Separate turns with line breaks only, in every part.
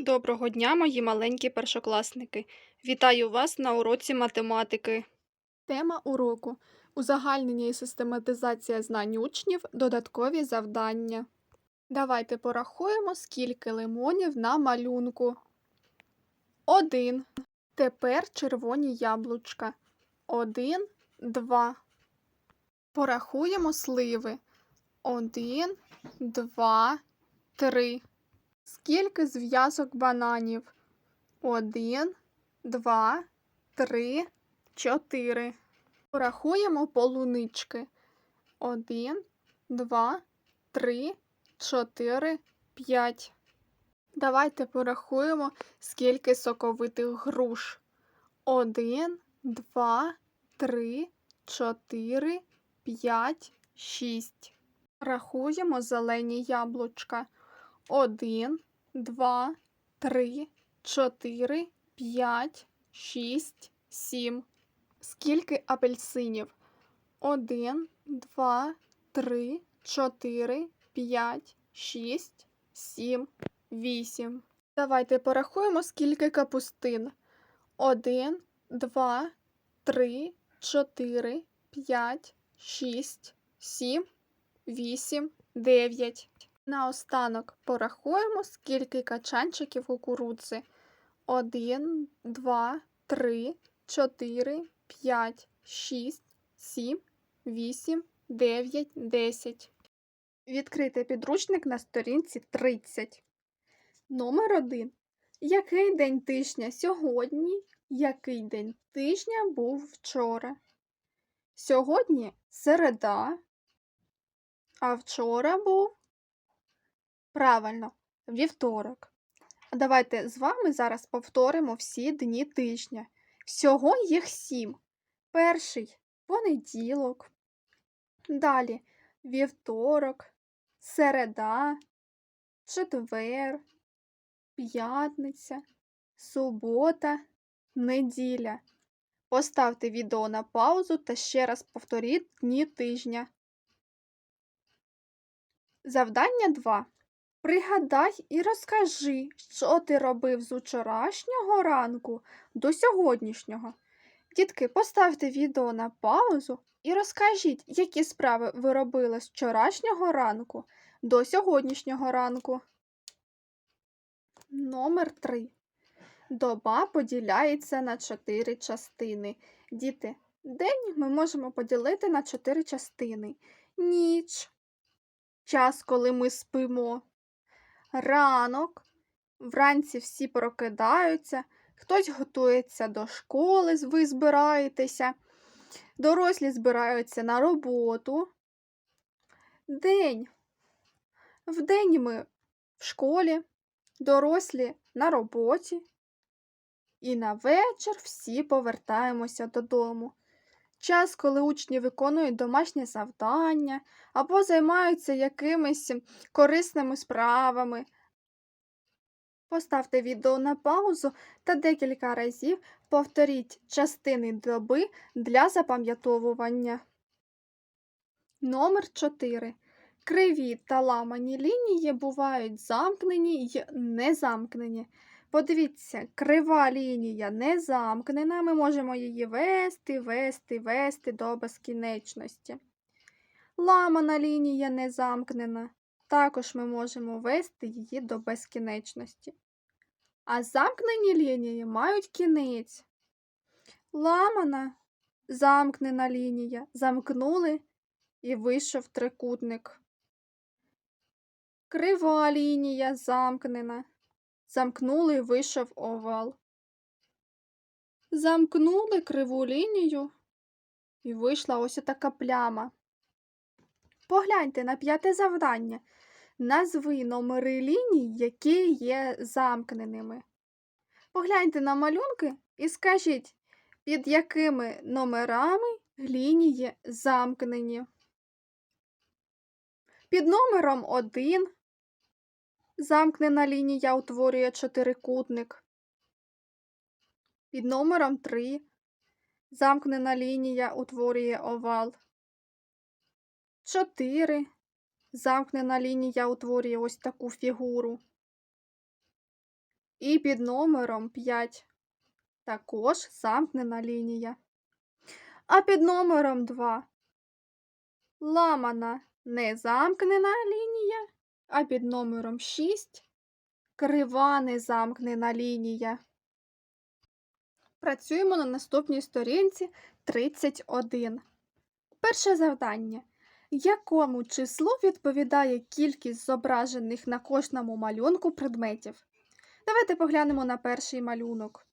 Доброго дня, мої маленькі першокласники. Вітаю вас на уроці математики.
Тема уроку узагальнення і систематизація знань учнів, додаткові завдання. Давайте порахуємо, скільки лимонів на малюнку. Один. Тепер червоні яблучка. Один, два. Порахуємо сливи. Один, два, три. Скільки зв'язок бананів? Один, два, три, чотири. Порахуємо полунички. Один, два, три, чотири, п'ять. Давайте порахуємо, скільки соковитих груш. Один, два, три, чотири, п'ять, шість. Рахуємо зелені яблучка. Один, два, три, чотири, п'ять, шість, сім. Скільки апельсинів? Один, два, три, чотири, п'ять, шість, сім, вісім. Давайте порахуємо, скільки капустин. Один, два, три, чотири, п'ять, шість, сім, вісім, дев'ять. Наостанок порахуємо, скільки качанчиків кукурудзи. Один, два, три, чотири, п'ять, шість, сім, вісім, дев'ять, десять. Відкрити підручник на сторінці 30. Номер 1. Який день тижня сьогодні? Який день тижня був вчора? Сьогодні середа, а вчора був правильно, вівторок. Давайте з вами зараз повторимо всі дні тижня. Всього їх сім. Перший понеділок. Далі вівторок, середа, четвер, п'ятниця, субота, неділя. Поставте відео на паузу та ще раз повторіть дні тижня. Завдання 2. Пригадай і розкажи, що ти робив з учорашнього ранку до сьогоднішнього. Дітки, поставте відео на паузу і розкажіть, які справи ви робили з вчорашнього ранку до сьогоднішнього ранку. Номер 3. Доба поділяється на 4 частини. Діти, день ми можемо поділити на 4 частини. Ніч. Час, коли ми спимо. Ранок. Вранці всі прокидаються, хтось готується до школи, ви збираєтеся, дорослі збираються на роботу. День. Вдень ми в школі, дорослі на роботі. І на вечір всі повертаємося додому. Час, коли учні виконують домашнє завдання або займаються якимись корисними справами. Поставте відео на паузу та декілька разів повторіть частини доби для запам'ятовування. Номер 4. Криві та ламані лінії бувають замкнені й незамкнені. Подивіться, крива лінія не замкнена, ми можемо її вести, вести, вести до безкінечності. Ламана лінія не замкнена, також ми можемо вести її до безкінечності. А замкнені лінії мають кінець. Ламана замкнена лінія. Замкнули і вийшов трикутник. Крива лінія замкнена. Замкнули вийшов овал. Замкнули криву лінію і вийшла ось така пляма. Погляньте на п'яте завдання. Назви номери ліній, які є замкненими. Погляньте на малюнки і скажіть, під якими номерами лінії замкнені. Під номером 1 замкнена лінія утворює чотирикутник. Під номером 3 замкнена лінія утворює овал. 4 замкнена лінія утворює ось таку фігуру. І під номером 5 також замкнена лінія. А під номером 2 ламана не замкнена лінія, а під номером 6 крива незамкнена лінія. Працюємо на наступній сторінці 31. Перше завдання. Якому числу відповідає кількість зображених на кожному малюнку предметів? Давайте поглянемо на перший малюнок.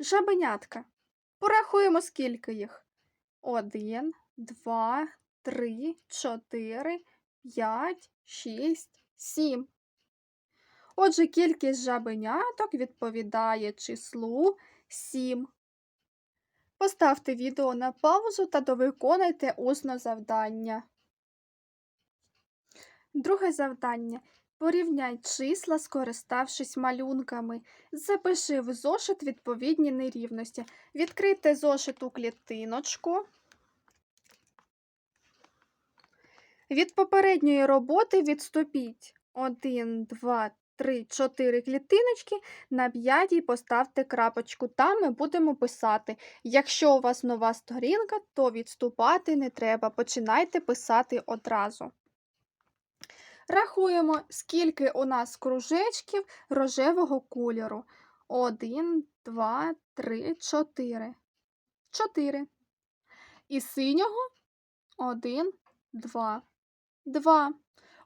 Жабенятка. Порахуємо, скільки їх. Один, два, три, чотири, п'ять, шість, сім. Отже, кількість жабеняток відповідає числу 7. Поставте відео на паузу та довиконайте усно завдання. Друге завдання. Порівняй числа, скориставшись малюнками. Запиши в зошит відповідні нерівності. Відкрийте зошит у клітиночку. Від попередньої роботи відступіть 1, 2, 3, 4 клітиночки. На п'ятій поставте крапочку. Там ми будемо писати. Якщо у вас нова сторінка, то відступати не треба. Починайте писати одразу. Рахуємо, скільки у нас кружечків рожевого кольору. 1, 2, 3, 4. 4. І синього 1, 2. 2.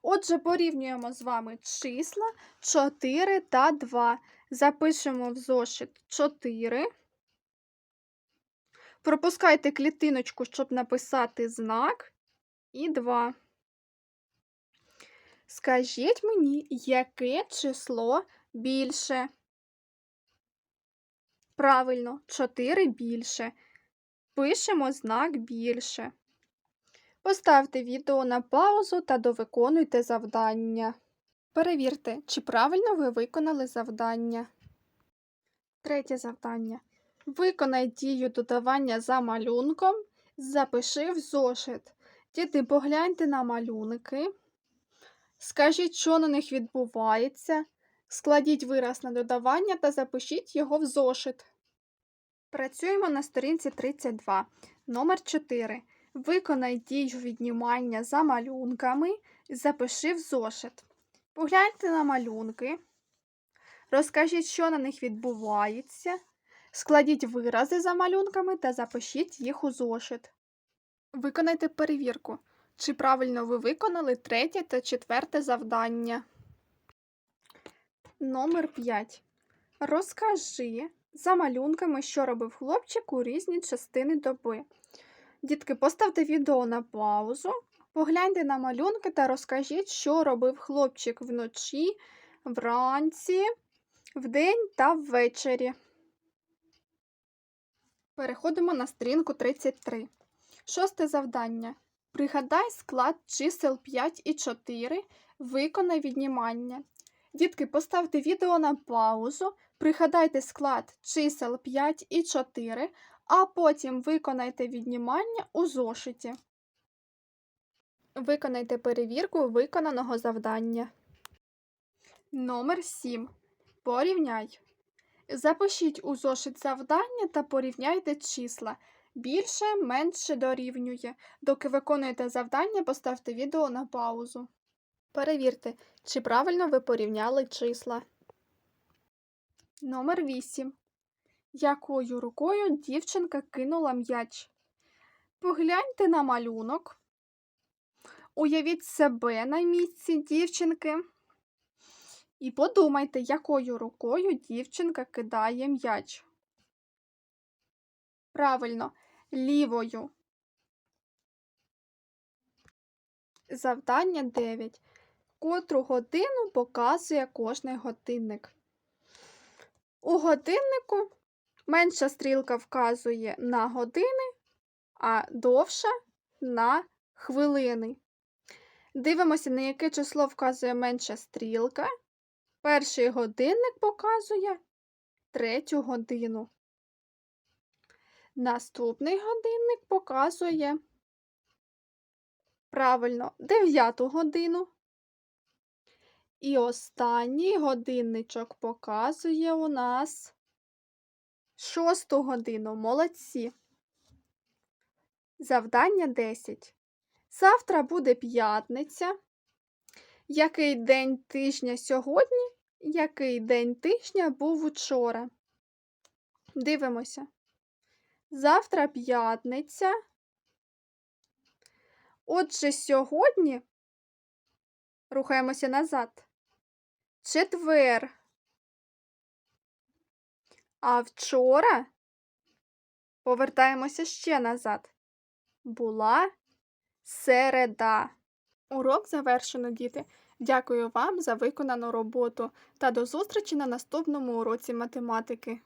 Отже, порівнюємо з вами числа 4 та 2. Запишемо в зошит 4. Пропускайте клітиночку, щоб написати знак. І 2. Скажіть мені, яке число більше? Правильно, 4 більше. Пишемо знак більше. Поставте відео на паузу та довиконуйте завдання. Перевірте, чи правильно ви виконали завдання. Третє завдання. Виконай дію додавання за малюнком. Запиши в зошит. Діти, погляньте на малюнки. Скажіть, що на них відбувається. Складіть вираз на додавання та запишіть його в зошит. Працюємо на сторінці 32. Номер 4. Виконай дію віднімання за малюнками. і Запиши в зошит. Погляньте на малюнки. Розкажіть, що на них відбувається. Складіть вирази за малюнками та запишіть їх у зошит. Виконайте перевірку. Чи правильно ви виконали третє та четверте завдання? Номер 5. Розкажи за малюнками, що робив хлопчик у різні частини доби. Дітки, поставте відео на паузу, погляньте на малюнки та розкажіть, що робив хлопчик вночі, вранці, вдень та ввечері. Переходимо на сторінку 33. Шосте завдання. Пригадай склад чисел 5 і 4, виконай віднімання. Дітки, поставте відео на паузу, пригадайте склад чисел 5 і 4, а потім виконайте віднімання у зошиті. Виконайте перевірку виконаного завдання. Номер 7. Порівняй. Запишіть у зошит завдання та порівняйте числа. Більше, менше дорівнює. Доки виконуєте завдання, поставте відео на паузу. Перевірте, чи правильно ви порівняли числа. Номер 8. Якою рукою дівчинка кинула м'яч? Погляньте на малюнок. Уявіть себе на місці дівчинки. І подумайте, якою рукою дівчинка кидає м'яч. Правильно, лівою. Завдання 9. Котру годину показує кожний годинник. У годиннику менша стрілка вказує на години, а довша на хвилини. Дивимося, на яке число вказує менша стрілка. Перший годинник показує третю годину. Наступний годинник показує правильно дев'яту годину. І останній годинничок показує у нас шосту годину. Молодці. Завдання 10. Завтра буде п'ятниця. Який день тижня сьогодні? Який день тижня був учора? Дивимося. Завтра п'ятниця. Отже, сьогодні рухаємося назад. Четвер. А вчора повертаємося ще назад. Була середа. Урок завершено, діти. Дякую вам за виконану роботу та до зустрічі на наступному уроці математики.